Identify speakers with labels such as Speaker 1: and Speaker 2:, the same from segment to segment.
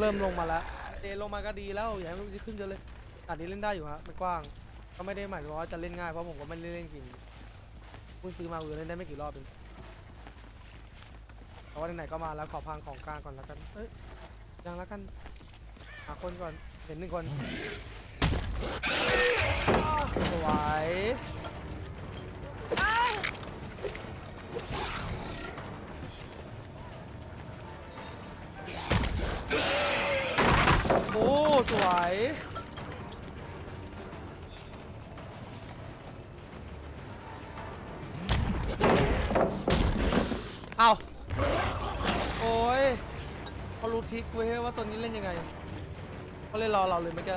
Speaker 1: เริ่มลงมาแล้วเอลงมาก็ดีแล้วอย่าให้มันขึ้นเยอะเลยอันนี้เล่นได้อยู่ฮะไม่กว้าง ก็ไม่ได้หมายถึงว่าจะเล่นง่ายเพราะผมก็ไม่ได้เล่นจริงเพิ่งซื้อมาเออเล่นได้ไม่กี่รอบเองแต่ว่าไหนๆก็มาแล้วขอพังของกลางก่อนแล้วกันเอ้ยยังแล้วกันหาคนก่อนเห็นหนึ่งคนสวย อ้สวยเอาโอ้ยเขารู้ทริกเว้ยว่าตัวนี้เล่นยังไงเขาเล่นรอเราเลยเมื่อกี้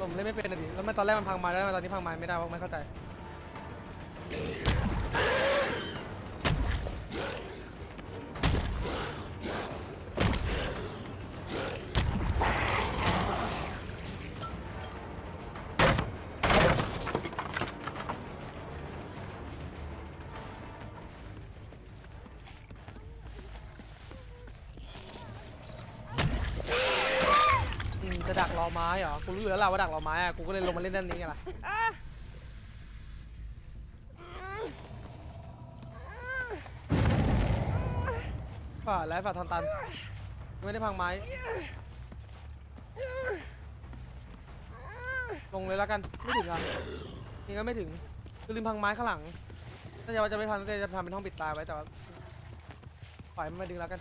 Speaker 1: ผมเล่นไม่เป็นนะดิแล้วทำไมตอนแรกมันพังไมาได้ทำไมตอนนี้พังไม้ไม่ได้วะไม่เข้าใจ อืม จะดักรอไม้เหรอ กูรู้อยู่แล้วแหละว่าดักรอไม้อะกูก็เลยลงมาเล่นด้านนี้ไงล่ะฝ่าแล้วฝ่าทำตัน ไม่ได้พังไม้ ลงเลยแล้วกัน ไม่ถึงอะนี่ก็ไม่ถึงคือลืมพังไม้ข้างหลังน่าจะว่าจะไม่พังน่จะทำเป็นห้องปิดตายไว้แต่ว่าปล่อยมันมาดึงแล้วกัน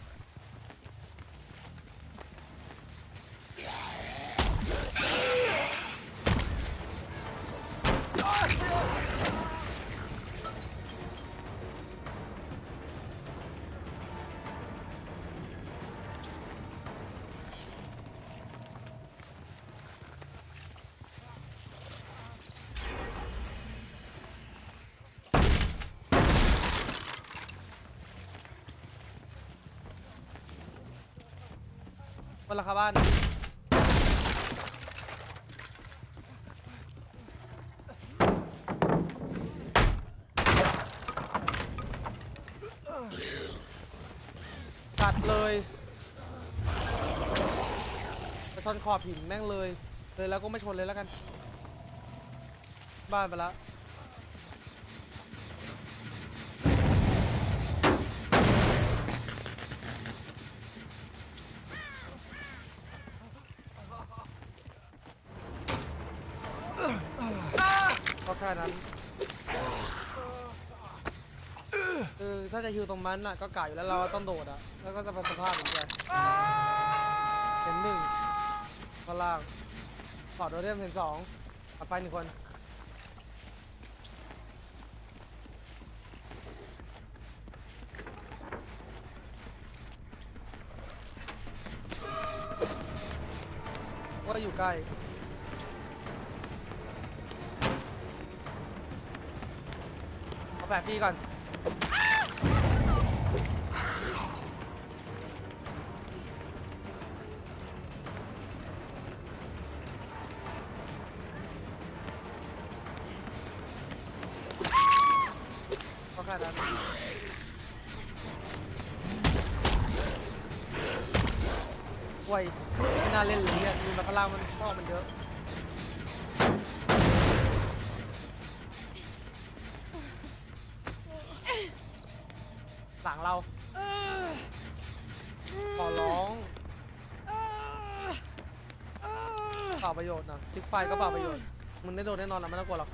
Speaker 1: บนหลังคาบ้านตัดเลยไปชนขอบหินแม่งเลย เลยแล้วก็ไม่ชนเลยแล้วกัน บ้านไปแล้ว ก็แค่นั้นคือถ้าจะฮิวตรงนั้นน่ะก็กะอยู่แล้วเราต้องโดดอะ แล้วก็จะเป็นสภาพอย่างเงี้ยเห็นหนึ่งข้างล่างขอดโดเรียมเห็นสองตัดไฟหนึ่งคนว่าอยู่ใกล้ เอาแปะฟรีก่อน ก็แค่นั้นไวยไม่น่าเล่นเลยเนี่ยมีมาข้างล่างมันข้อมันเยอะ หลังเรา ขอร้องเป ล่าประโยชน์นะพลิกไฟก็เปล่าประโยชน์มึงได้โดนแน่นอนนะไม่ต้องกลัวหรอก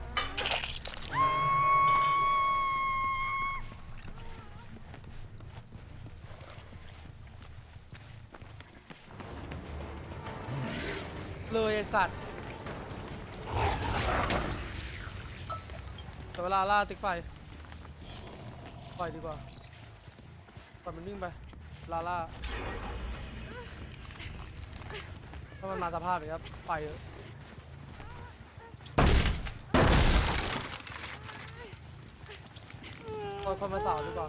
Speaker 1: เลยไอสัตว์แต่เวลาล่าติ๊กไฟปล่อยดีกว่าปล่อยมันวิ่งไปลาล่า ถ้ามันมาสภาพอย่างนี้ครับไปเถอะปล่อยคนมาสาวดีกว่า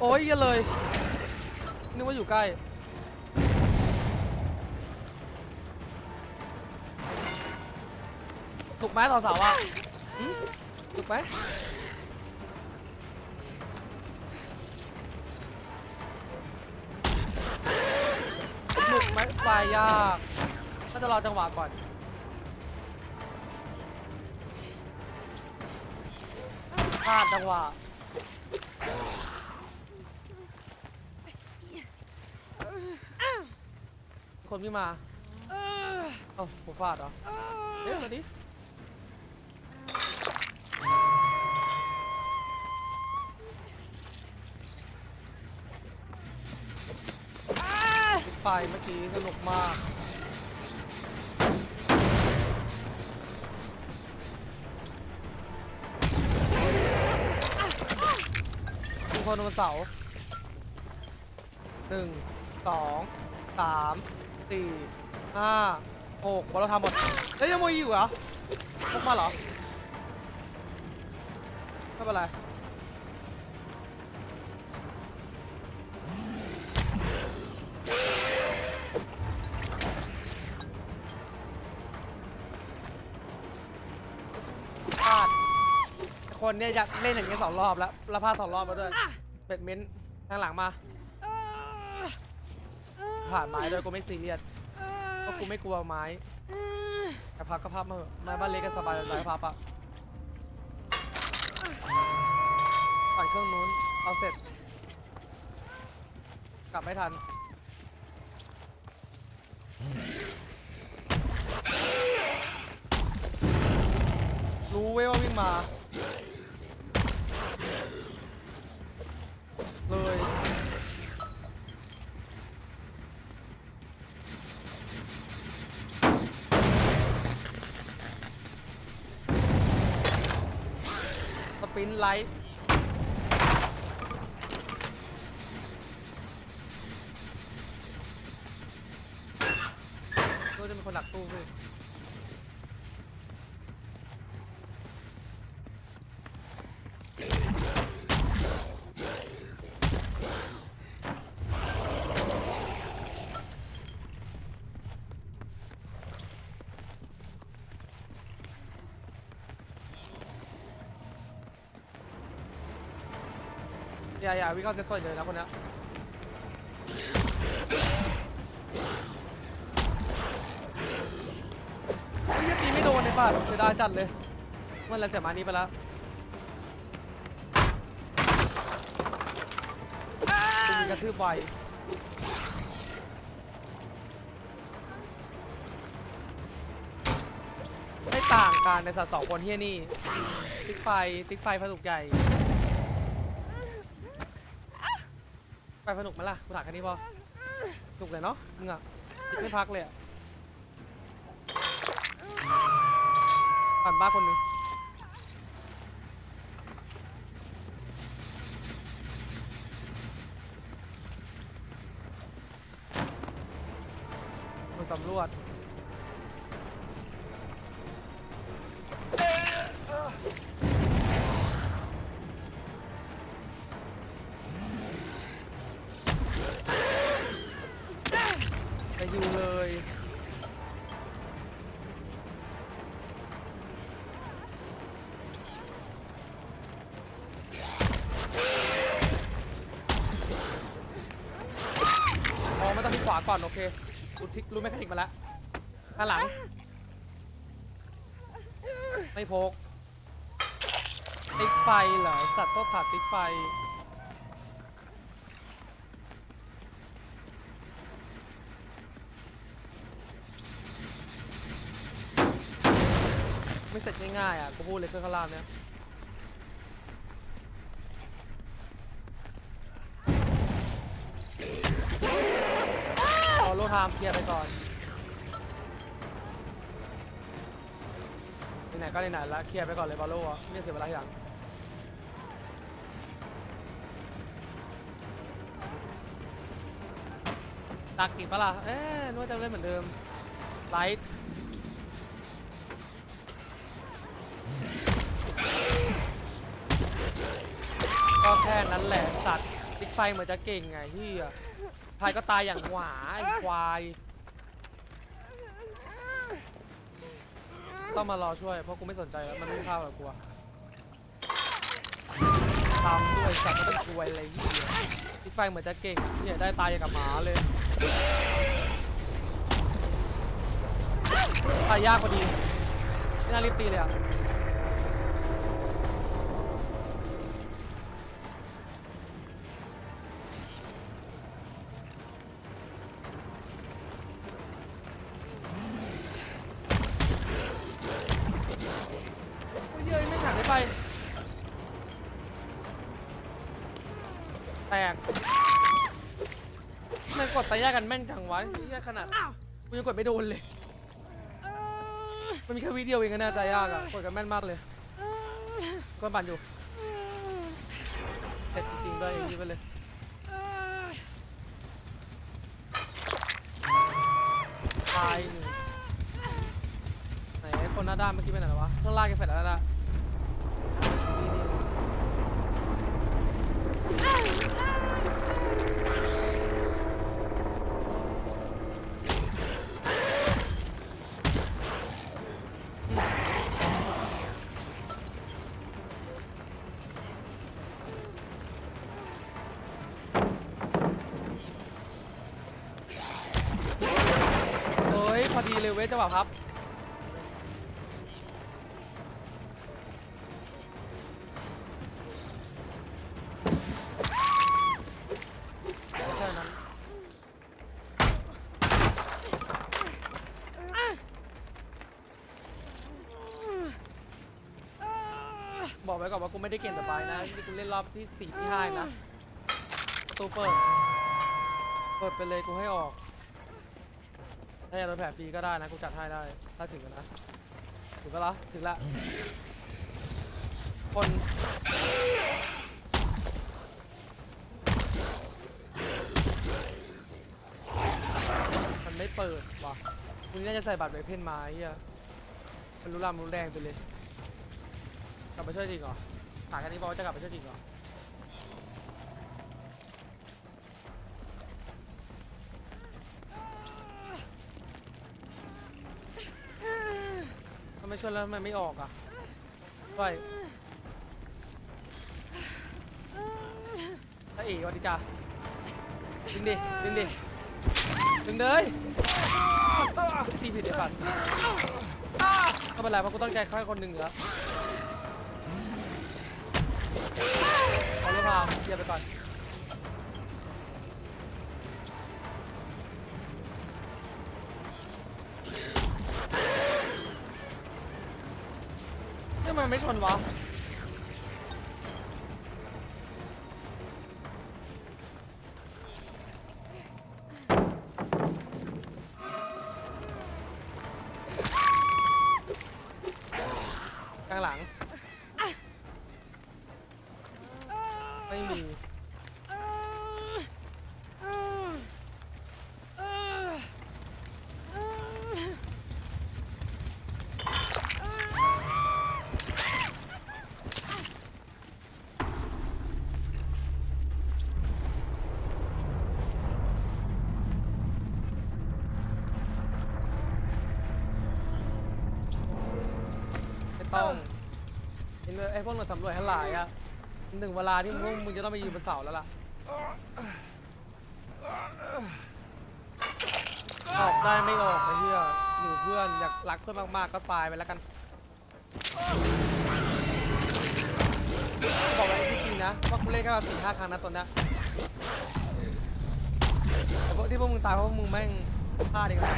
Speaker 1: โอ้ยอย่าเลยนึกว่าอยู่ใกล้ถูกไหมต่อสาอะหึถูกไหม ไม่ปลายยากก็จะรอจังหวะก่อน พลาดจังหวะ คนพี่มา เอ้าผมฟาดเหรอเอ๊ะมาดิปิด ไฟเมื่อกี้สนุกมากมีคนบนเสาหนึ่งสองสามสี่ห้าหกบอลเราทำหมดเฮ้ยยังโมยอยู่เหรอพวกมาเหรอไม่เป็นไร คนเนี่ยอยากเล่นอย่างนี้ยสองรอบแล้วแล้วพลาดสองรอบมาด้วย เป็ดเม้นต์ทางหลังมา ผ่านไม้ด้วยกูไม่ซีเรียสเพราะกูไม่กลัวไม้แต่พับก็พับมาเถอะไม้บ้านเล็กก็สบายสบายพับอะปั่นเครื่องนู้นเอาเสร็จ กลับไม่ทัน รู้เว้ยว่าวิ่งมา เลย สปินไลท์ก็จะมีคนดักตู้พี่ อย่าอย่าวิ่งเข้าเซ็ตโซนเลยนะคนเนี้ยเฮ้ยตีไม่โดนเลยป่ะเสียดายจัดเลยเมื่อไรเสียมานี้ไปแล้วตีกระทืบไวไม่ต่างกันในสัตว์สองคนเฮียนี่ ติ๊กไฟ ติ๊กไฟสนุใหญ่ ไปสนุกไหมล่ะกูถามแค่นี้พอสนุกเลยเนาะมึงอะคิดไม่พักเลยอะปั่นบ้าคนหนึงดูสำรวจ ไปฮิวเลย มองไม่ต้องที่ข วาก่อนโอเคกูทิกรู้แมคานิกมาแล้วข้างหลัง ไม่พก ติ๊กไฟเหรอสัตว์ต้องผ่าติ๊กไฟ ไม่เสร็จง่ายๆอะกูพูดเลยเครื่องข้างล่างเนี้ย รอโลไทามเคลียร์ไปก่อนไหนๆก็ไหนๆแล้วเคลียร์ไปก่อนเลยบอลโล่อะไม่เสียเวลาทีหลังตักอีกปะล่ะเอ๊ะนึกว่าจะเล่นเหมือนเดิมไลท์ก็แค่นั้นแหละสัตว์ติ๊กไฟเหมือนจะเก่งไงที่อะ พายก็ตายอย่างหวาไอ้ควาย ต้องมารอช่วย เพราะกูไม่สนใจมันไม่ข้าวหรอกกูอะตาด้วยสัตว์มันกลัวอะไรที่ยพี่ไฟเหมือนจะเก่งนี่ได้ตายอย่างกับหมาเลยตายยากพอดีไม่น่ารีบตีเลยอะ มันกดตายยากกันแม่นจังวะไอ้เหี้ยขนาดกูยังกดไม่โดนเลย มันมีแค่วิดีโอเองก็น่าจะยากอะกดกันแม่นมากเลยก็บันอยู่เสร็จจริงๆด้วยอย่างนี้ไปเลยตายหนึ่งไหนไอ้คนหน้าด้านเมื่อกี้ไปไหนแล้ววะเครื่องลากแกเสร็จแล้วนะนี่นี่เฮ้ยพอดีเลยเว้จังหวะพับแค่นั้นบอกไว้ก่อนว่ากูไม่ได้เก่งแต่บายนะนี่กูเล่นรอบที่สี่ที่ห้านะประตูเปิด เปิดไปเลยกูให้ออก ถ้าอยากโดนแผลฟรีก็ได้นะกูจัดให้ได้ ถ้าถึงกันนะ ถึงก็ละถึงละคนมันไม่เปิดว่ะมึงน่าจะใส่บัตรไวเพนมาไอ้เฮียมันรู้ลำรู้แรงไปเลย กลับไปช่วยจริงเหรอถามแค่นี้บอกว่าจะกลับไปช่วยจริงเหรอ ไมช่วยแล้วทำไมไม่ออกอะช่วยถ้าเอ๋วัสดีจ้าดึงดิ ดึงดิ ดึงเลยตีผิดไอ้สัตว์ก็เป็นไรเพราะกูตั้งใจแค่คนหนึ่งแล้วเอาเลยพาเคลียร์ไปก่อน ทำไมมั ไอ้พวกหน่วยสำรวจทั้งหลายอะหนึ่งเวลาที่พวกมึงจะต้องไปยืนบนเสาแล้วล่ะออกได้ไม่ออกไอ้เหี้ยหนูเพื่อนอยากรักเพื่อนมากๆก็ตายไปแล้วกันบอกเลยจริงนะว่ากูเล่นแค่แบบสี่ห้าครั้งนะตอนนี้แต่พวกที่พวกมึงตายเพราะพวกมึงแม่งพลาดเองนะ